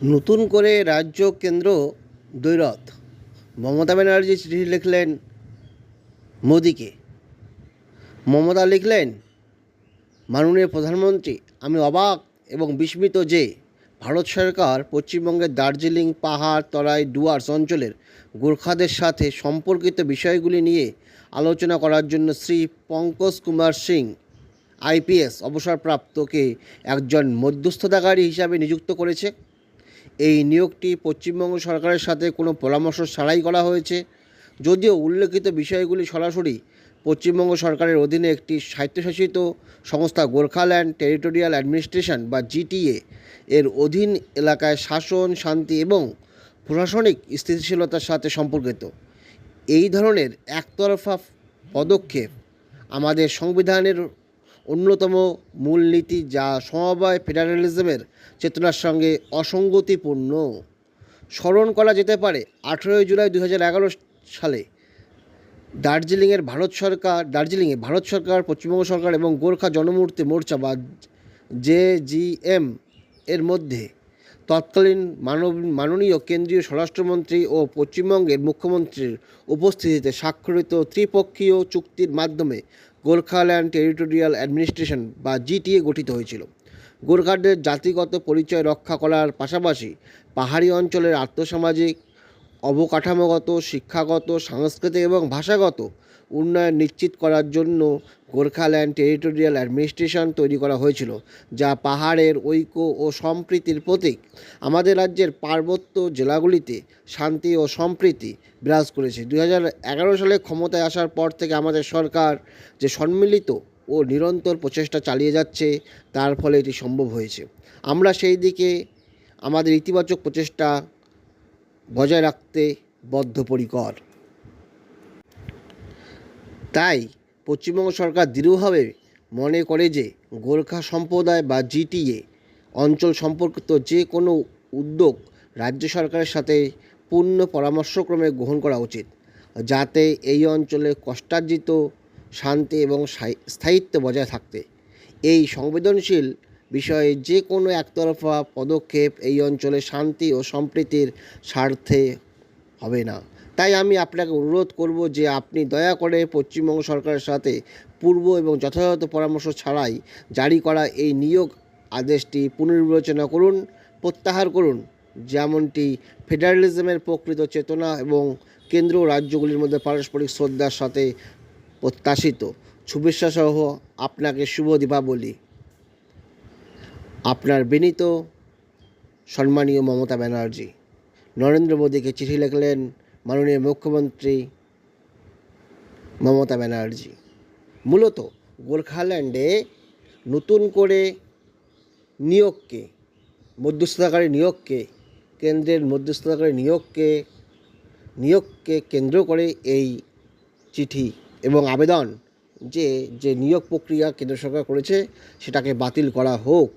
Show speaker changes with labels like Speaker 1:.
Speaker 1: নতুন করে রাজ্য কেন্দ্র দ্বৈরথ। মমতা ব্যানার্জি চিঠি লিখলেন মোদিকে। মমতা লিখলেন, মাননীয় প্রধানমন্ত্রী, আমি অবাক এবং বিস্মিত যে ভারত সরকার পশ্চিমবঙ্গের দার্জিলিং পাহাড়, তরাই, ডুয়ার্স অঞ্চলের গোর্খাদের সাথে সম্পর্কিত বিষয়গুলি নিয়ে আলোচনা করার জন্য শ্রী পঙ্কজ কুমার সিং, আইপিএস অবসরপ্রাপ্তকে একজন মধ্যস্থতাকারী হিসাবে নিযুক্ত করেছে। এই নিয়োগটি পশ্চিমবঙ্গ সরকারের সাথে কোনো পরামর্শ ছাড়াই করা হয়েছে। যদিও উল্লেখিত বিষয়গুলি সরাসরি পশ্চিমবঙ্গ সরকারের অধীনে একটি স্বায়ত্তশাসিত সংস্থা গোর্খাল্যান্ড টেরিটোরিয়াল অ্যাডমিনিস্ট্রেশন বা জিটিএ এর অধীন এলাকায় শাসন, শান্তি এবং প্রশাসনিক স্থিতিশীলতার সাথে সম্পর্কিত। এই ধরনের একতরফা পদক্ষেপ আমাদের সংবিধানের অন্যতম মূলনীতি যা সমবায় ফেডারেলিজমের চেতনার সঙ্গে অসঙ্গতিপূর্ণ। স্মরণ করা যেতে পারে, আঠেরোই জুলাই দু হাজার এগারো সালে দার্জিলিংয়ের ভারত সরকার, দার্জিলিংয়ে ভারত সরকার, পশ্চিমবঙ্গ সরকার এবং গোর্খা জনমূর্তি মোর্চা বা জে জেজিএম এর মধ্যে তৎকালীন মানব, মাননীয় কেন্দ্রীয় স্বরাষ্ট্রমন্ত্রী ও পশ্চিমবঙ্গের মুখ্যমন্ত্রীর উপস্থিতিতে স্বাক্ষরিত ত্রিপক্ষীয় চুক্তির মাধ্যমে গোর্খাল্যান্ড টেরিটোরিয়াল অ্যাডমিনিস্ট্রেশন বা জিটিএ গঠিত হয়েছিল। গোর্খাদের জাতিগত পরিচয় রক্ষা করার পাশাপাশি পাহাড়ি অঞ্চলের আর্থসামাজিক অবকাঠামোগত, শিক্ষাগত, সাংস্কৃতিক এবং ভাষাগত উন্নয়ন নিশ্চিত করার জন্য গোর্খাল্যান্ড টেরিটোরিয়াল অ্যাডমিনিস্ট্রেশন তৈরি করা হয়েছিল, যা পাহাড়ের ঐক্য ও সম্প্রীতির প্রতীক। আমাদের রাজ্যের পার্বত্য জেলাগুলিতে শান্তি ও সম্প্রীতি বিরাজ করেছে। দু হাজার এগারো সালে ক্ষমতায় আসার পর থেকে আমাদের সরকার যে সম্মিলিত ও নিরন্তর প্রচেষ্টা চালিয়ে যাচ্ছে, তার ফলে এটি সম্ভব হয়েছে। আমরা সেই দিকে আমাদের ইতিবাচক প্রচেষ্টা বজায় রাখতে বদ্ধপরিকর। তাই পশ্চিমবঙ্গ সরকার দৃঢ়ভাবে মনে করে যে গোর্খা সম্প্রদায় বা জিটিএ অঞ্চল সম্পর্কিত যে কোনো উদ্যোগ রাজ্য সরকারের সাথে পূর্ণ পরামর্শক্রমে গ্রহণ করা উচিত, যাতে এই অঞ্চলে কষ্টার্জিত, শান্তি এবং স্থায়িত্ব বজায় থাকতে। এই সংবেদনশীল বিষয়ে যে কোনো একতরফা পদক্ষেপ এই অঞ্চলে শান্তি ও সম্প্রীতির স্বার্থে হবে না। তাই আমি আপনাকে অনুরোধ করব যে আপনি দয়া করে পশ্চিমবঙ্গ সরকারের সাথে পূর্ব এবং যথাযথ পরামর্শ ছাড়াই জারি করা এই নিয়োগ আদেশটি পুনর্বিবেচনা করুন, প্রত্যাহার করুন, যেমনটি ফেডারেলিজমের প্রকৃত চেতনা এবং কেন্দ্র রাজ্যগুলির মধ্যে পারস্পরিক শ্রদ্ধার সাথে প্রত্যাশিত। শুভেচ্ছা সহ আপনাকে শুভ দীপাবলি। আপনার বিনীত, সম্মানীয় মমতা ব্যানার্জি, নরেন্দ্র মোদীকে চিঠি লিখলেন মাননীয় মুখ্যমন্ত্রী মমতা ব্যানার্জি। মূলত গোর্খাল্যান্ডে নতুন করে নিয়োগকে, মধ্যস্থতাকারী নিয়োগকে, কেন্দ্রের মধ্যস্থতাকারী নিয়োগকে নিয়োগকে কেন্দ্র করে এই চিঠি এবং আবেদন যে যে নিয়োগ প্রক্রিয়া কেন্দ্র সরকার করেছে সেটাকে বাতিল করা হোক।